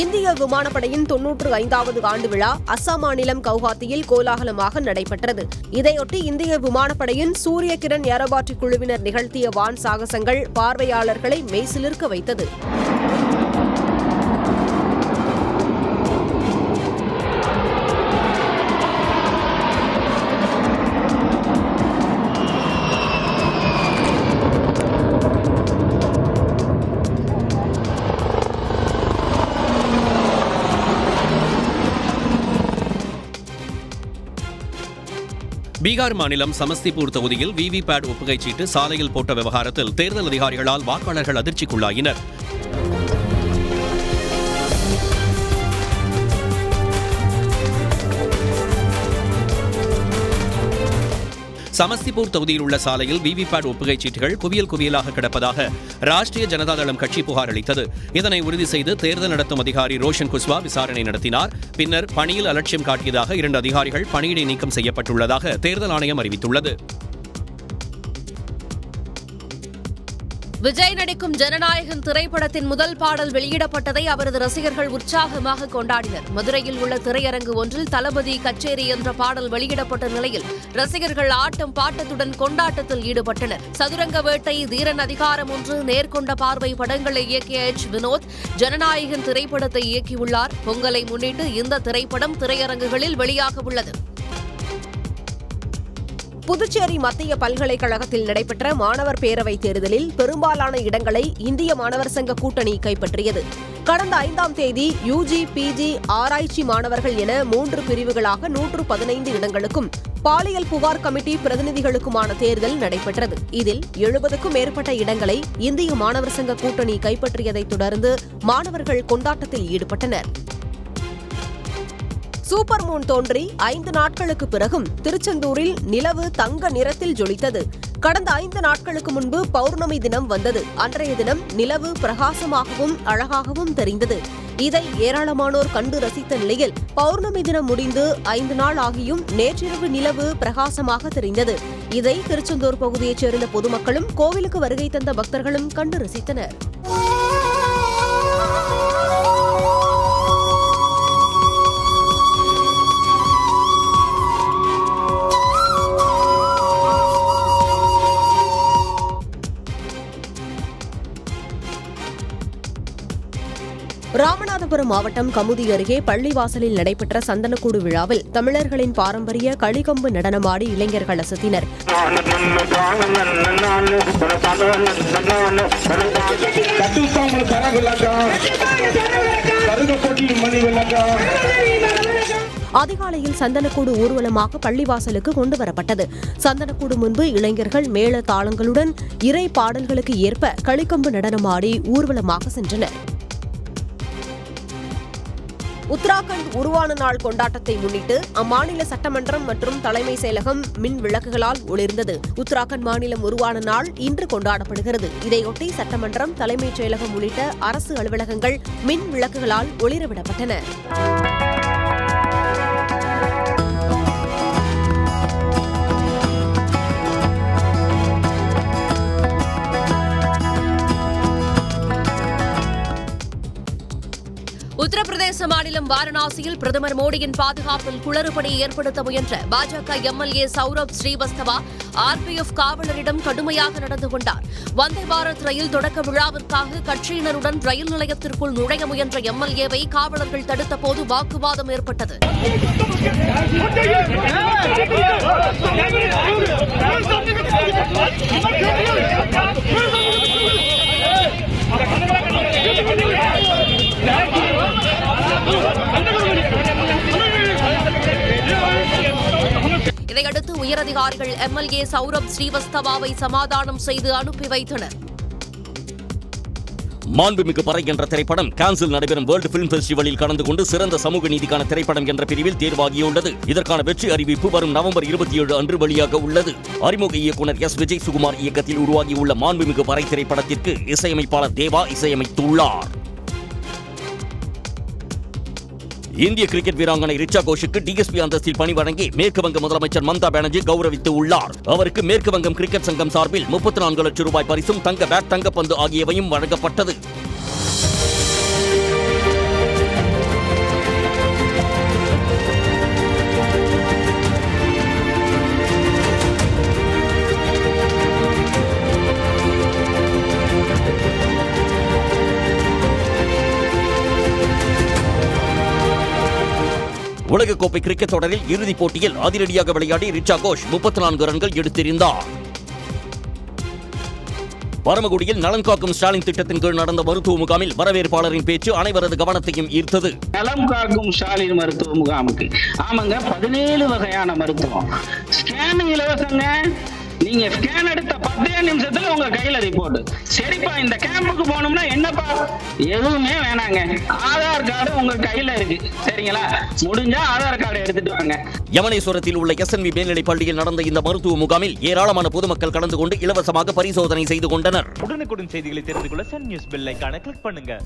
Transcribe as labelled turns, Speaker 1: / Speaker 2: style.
Speaker 1: இந்திய விமானப்படையின் தொன்னூற்று ஐந்தாவது ஆண்டு விழா அஸ்ஸாம் மாநிலம் கவுஹாத்தியில் கோலாகலமாக நடைபெற்றது. இதையொட்டி இந்திய விமானப்படையின் சூரிய கிரண் ஏரோபாட்டிக் குழுவினர் நிகழ்த்திய வான் சாகசங்கள் பார்வையாளர்களை மெய்சிலிருக்க வைத்தது.
Speaker 2: பீகார் மாநிலம் சமஸ்திபூர் தொகுதியில் விவிபேட் ஒப்புகைச் சீட்டு சாலையில் போட்ட விவகாரத்தில் தேர்தல் அதிகாரிகளால் வாக்காளர்கள் அதிர்ச்சிக்குள்ளாயினர். சமஸ்திபூர் தொகுதியில் உள்ள சாலையில் விவிபேட் ஒப்புகைச் சீட்டுகள் குவியல் குவியலாக கிடப்பதாக ராஷ்டிரிய ஜனதாதளம் கட்சி புகார் அளித்தது. இதனை உறுதி செய்து தேர்தல் நடத்தும் அதிகாரி ரோஷன் குஸ்வா விசாரணை நடத்தினார். பின்னர் பணியில் அலட்சியம் காட்டியதாக இரண்டு அதிகாரிகள் பணியிடை நீக்கம் செய்யப்பட்டுள்ளதாக தேர்தல் ஆணையம் அறிவித்துள்ளது.
Speaker 3: விஜய் நடிக்கும் ஜனநாயகன் திரைப்படத்தின் முதல் பாடல் வெளியிடப்பட்டதை அவரது ரசிகர்கள் உற்சாகமாக கொண்டாடினர். மதுரையில் உள்ள திரையரங்கு ஒன்றில் தளபதி கச்சேரி என்ற பாடல் வெளியிடப்பட்ட நிலையில் ரசிகர்கள் ஆட்டம் பாட்டத்துடன் கொண்டாட்டத்தில் ஈடுபட்டனர். சதுரங்க வேட்டை தீரன் அதிகாரம் ஒன்று நேர்கொண்ட பார்வை படங்களை இயக்கிய எச். வினோத் ஜனநாயகன் திரைப்படத்தை இயக்கியுள்ளார். பொங்கலை முன்னிட்டு இந்த திரைப்படம் திரையரங்குகளில் வெளியாக உள்ளது
Speaker 1: புதுச்சேரி மத்திய பல்கலைக்கழகத்தில் நடைபெற்ற மாணவர் பேரவைத் தேர்தலில் பெரும்பாலான இடங்களை இந்திய மாணவர் சங்க கூட்டணி கைப்பற்றியது. கடந்த ஐந்தாம் தேதி யுஜி பிஜி ஆராய்ச்சி மாணவர்கள் என மூன்று பிரிவுகளாக நூற்று பதினைந்து இடங்களுக்கும் பாலியல் புகார் கமிட்டி பிரதிநிதிகளுக்குமான தேர்தல் நடைபெற்றது. இதில் எழுபதுக்கும் மேற்பட்ட இடங்களை இந்திய மாணவர் சங்க கூட்டணி கைப்பற்றியதைத் தொடர்ந்து மாணவர்கள் கொண்டாட்டத்தில் ஈடுபட்டனர். சூப்பர் மூன் தோன்றி ஐந்து நாட்களுக்கு பிறகும் திருச்செந்தூரில் நிலவு தங்க நிறத்தில் ஜொலித்தது. கடந்த ஐந்து நாட்களுக்கு முன்பு பௌர்ணமி தினம் வந்தது. அன்றைய தினம் நிலவு பிரகாசமாகவும் அழகாகவும் தெரிந்தது. இதை ஏராளமானோர் கண்டு ரசித்த நிலையில் பௌர்ணமி தினம் முடிந்து ஐந்து நாள் ஆகியும் நேற்றிரவு நிலவு பிரகாசமாக தெரிந்தது. இதை திருச்செந்தூர் பகுதியைச் சேர்ந்த பொதுமக்களும் கோவிலுக்கு வருகை தந்த பக்தர்களும் கண்டு ரசித்தனர். ராமநாதபுரம் மாவட்டம் கமுதி அருகே பள்ளிவாசலில் நடைபெற்ற சந்தனக்கூடு விழாவில் தமிழர்களின் பாரம்பரிய களிகம்பு நடனமாடி இளைஞர்கள் அசத்தினர். அதிகாலையில் சந்தனக்கூடு ஊர்வலமாக பள்ளிவாசலுக்கு கொண்டு வரப்பட்டது சந்தனக்கூடு முன்பு இளைஞர்கள் மேள தாளங்களுடன் இறை பாடல்களுக்கு ஏற்ப களிக்கம்பு நடனமாடி ஊர்வலமாக சென்றனர். உத்தராகண்ட் உருவான நாள் கொண்டாட்டத்தை முன்னிட்டு அம்மாநில சட்டமன்றம் மற்றும் தலைமை செயலகம் மின் விளக்குகளால் ஒளிர்ந்தது. உத்தராகண்ட் மாநிலம் உருவான நாள் இன்று கொண்டாடப்படுகிறது. இதையொட்டி சட்டமன்றம் தலைமைச் செயலகம் உள்ளிட்ட அரசு அலுவலகங்கள் மின் விளக்குகளால் ஒளிரவிடப்பட்டன.
Speaker 3: உத்தரப்பிரதேச மாநிலம் வாரணாசியில் பிரதமர் மோடியின் பாதுகாப்பில் குளறுபடி ஏற்படுத்த முயன்ற பாஜக எம்எல்ஏ சௌரப் ஸ்ரீவஸ்தவா ஆர்பிஎஃப் காவலரிடம் கடுமையாக நடந்து கொண்டார். வந்தே பாரத் ரயில் தொடக்க விழாவிற்காக கட்சியினருடன் ரயில் நிலையத்திற்குள் நுழைய முயன்ற எம்எல்ஏவை காவலர்கள் தடுத்தபோது வாக்குவாதம் ஏற்பட்டது. எம்எல்ஏ சௌரப் ஸ்ரீவஸ்தவாவை சமாதானம் செய்து அனுப்பி வைத்தனர்.
Speaker 4: மாண்புமிகு பறை என்ற திரைப்படம் கான்சில் நடைபெறும் வேர்ல்டு பிலிம் பெஸ்டிவலில் கலந்து கொண்டு சிறந்த சமூக நீதிக்கான திரைப்படம் என்ற பிரிவில் தேர்வாகியுள்ளது. இதற்கான வெற்றி அறிவிப்பு வரும் நவம்பர் இருபத்தி ஏழு அன்று வெளியாக உள்ளது. அறிமுக இயக்குனர் எஸ். விஜய் சுகுமார் இயக்கத்தில் உருவாகியுள்ள மாண்புமிகு பறை திரைப்படத்திற்கு இசையமைப்பாளர் தேவா இசையமைத்துள்ளார். இந்திய கிரிக்கெட் வீராங்கனை ரிச்சா கோஷுக்கு டிஎஸ்பி அந்தஸ்தில் பணி வழங்கி மேற்கு வங்க முதலமைச்சர் மம்தா பானர்ஜி கௌரவித்து உள்ளார் அவருக்கு மேற்கு வங்கம் கிரிக்கெட் சங்கம் சார்பில் முப்பத்தி நான்கு லட்சம் ரூபாய் பரிசும் தங்க பேட் தங்கப்பந்து ஆகியவையும் வழங்கப்பட்டது. உலகக்கோப்பை கிரிக்கெட் தொடரில் இறுதிப் போட்டியில் அதிரடியாக விளையாடி ரிச்சா கோஷ் முப்பத்தி நான்கு ரன்கள் எடுத்திருந்தார். பரமக்குடியில் நலன் காக்கும் ஸ்டாலின் திட்டத்தின் கீழ் நடந்த மருத்துவ முகாமில் வரவேற்பாளரின் பேச்சு அனைவரது கவனத்தையும் ஈர்த்தது.
Speaker 5: நலம் காக்கும் ஸ்டாலின் மருத்துவ முகாமுக்கு. ஆமாங்க பதினேழு வகையான மருத்துவம். ஸ்கேன் இலவசங்க நீங்க ஸ்கேன் எடுத்த பத்தே நிமிஷத்துல உங்க கையில ரிப்போர்ட் சரிப்பா இந்த கேம்புக்கு போனோம்னா என்னப்பா? எதுவுமே வேணாங்க. ஆதார் கார்டு உங்க கையில இருக்கு. சரிங்களா? முடிஞ்சா ஆதார் கார்டு எடுத்துட்டு வாங்க.
Speaker 4: யமனேஸ்வரத்தில் உள்ள எஸ்என்வி மேல்நிலைப் பள்ளியில் நடந்த இந்த மருத்துவ முகாமில் ஏராளமான பொதுமக்கள் கலந்து கொண்டு இலவசமாக பரிசோதனை செய்து கொண்டனர்.
Speaker 6: உடனுக்குடன் செய்திகளை தெரிந்து கொள்ள சன் நியூஸ் பெல் ஐகானை கிளிக் பண்ணுங்க.